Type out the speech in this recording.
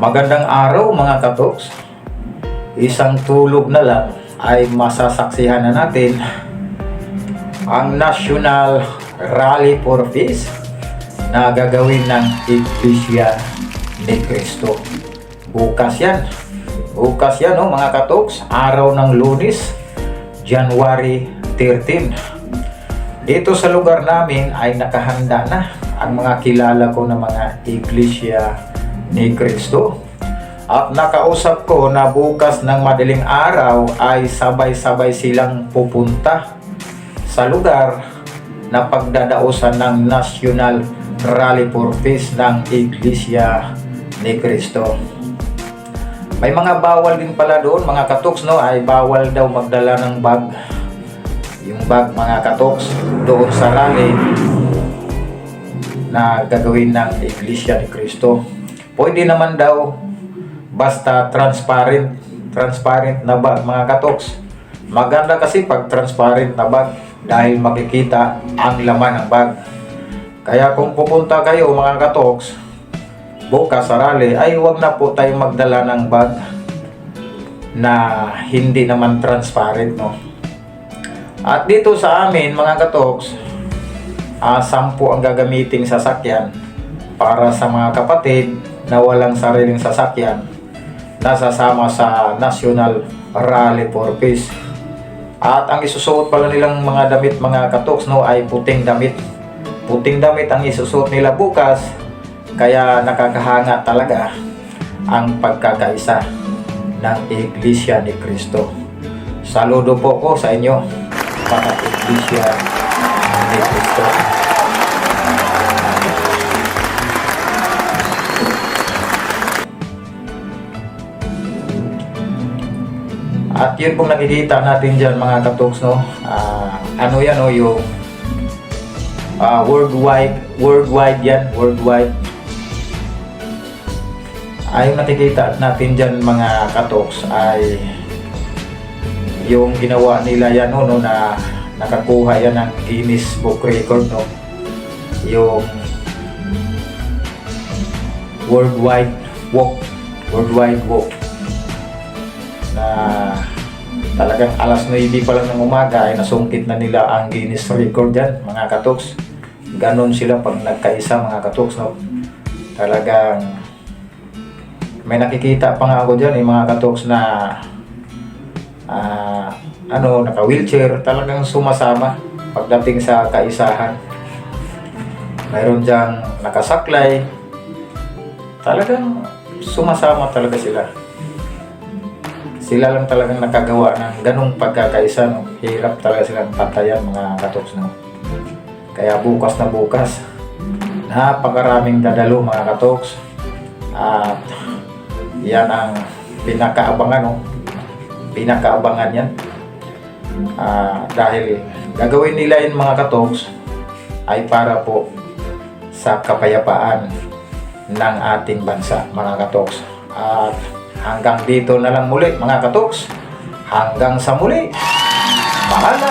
Magandang araw mga katoks. Isang tulog na lang ay masasaksihan na natin ang National Rally for Peace na gagawin ng Iglesia ni Cristo. Bukas yan. Bukas yan oh, mga katoks. Araw ng lunes, January 13. Dito sa lugar namin ay nakahanda na ang mga kilala ko na mga iglesia ni Kristo. At nakausap ko na bukas ng madaling araw ay sabay-sabay silang pupunta sa lugar na pagdadausan ng National Rally for Peace ng Iglesia ni Kristo. May mga bawal din pala doon, mga katoks, no? Ay bawal daw magdala ng bag. Yung bag, mga katoks, doon sa rally na gagawin ng Iglesia ni Cristo. Pwede naman daw basta transparent, transparent na bag, mga katoks. Maganda kasi pag transparent na bag dahil makikita ang laman ng bag. Kaya kung pupunta kayo mga katoks, bukas sa rally, ay huwag na po tayong magdala ng bag na hindi naman transparent, no? At dito sa amin, mga katoks, ah sampu ang gagamiting sasakyan para sa mga kapatid na walang sariling sasakyan na sasama sa National Rally for Peace. At ang isusuot pala nilang mga damit mga katoks no ay puting damit. Puting damit ang isusuot nila bukas kaya nakakahanga talaga ang pagkakaisa ng Iglesia ni Cristo. Saludo po ko sa inyo mga Iglesia ni Cristo. At yun pong nakikita natin dyan mga katoks no. Ah, ano yan no? Yung ah, worldwide worldwide yan worldwide. Ay yung nakikita natin dyan mga katoks ay yung ginawa nila yan no, no na nakakuha yan ng Guinness Book Record no? Yung worldwide walk worldwide walk. Na talagang alas 9 pa lang ng umaga ay nasungkit na nila ang Guinness Record dyan mga katoks. Ganon sila pag nagkaisa mga katoks no? talagang may nakikita pa nga ako dyan yung mga katoks na ah, ano naka wheelchair talagang sumasama pagdating sa kaisahan. Mayroon dyang nakasaklay. Talagang sumasama talaga sila sila lang talagang nakagawa ng ganong pagkakaisa. No? Hirap talaga silang patayan mga katoks. No? Kaya bukas na bukas, napakaraming dadalo mga katoks. At yan ang pinakaabangan. No? Pinakaabangan yan. Ah, dahil gagawin nila yung mga katoks ay para po sa kapayapaan ng ating bansa mga katoks. At hanggang dito na lang muli mga katoks. Hanggang sa muli. Paalam!